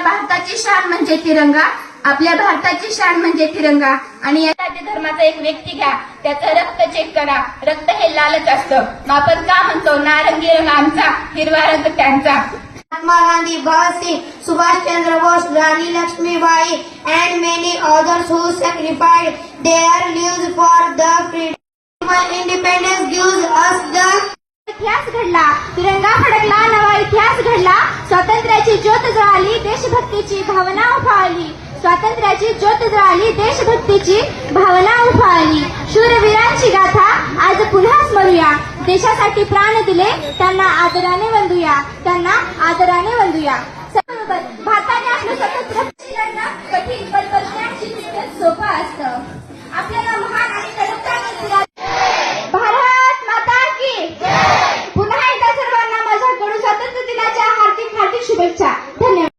आपल्या भारताची शान म्हणजे तिरंगा आपल्या भारताची शान म्हणजे तिरंगा. आणि या राज्य धर्माचा एक व्यक्ती घ्या त्याच रक्त चेक करा. रक्त हे लालच असत. आपण का म्हणतो नारंगी रंग आमचा हिरवा रंग त्यांचा? Mahatma Gandhi Bhagat Subhash Chandra Bose Rani Lakshmi and many others who sacrificed they are news for the freedom independence give असला तिरंगा फडकला नवा इतिहास घडला. स्वातंत्र्याची ज्योत जळाली देशभक्तीची भावना उफाळली. स्वातंत्र्याची ज्योत जळाली देशभक्तीची भावना उफाळली. शूरवीरांची गाथा आज पुन्हा स्मरूया. देशासाठी प्राण दिले त्यांना आदराने वंदूया. त्यांना आदराने वंदूया. भारताने आपलं स्वतंत्र कठीण सोपं असतं. आपल्याला शुभेच्छा धन्यवाद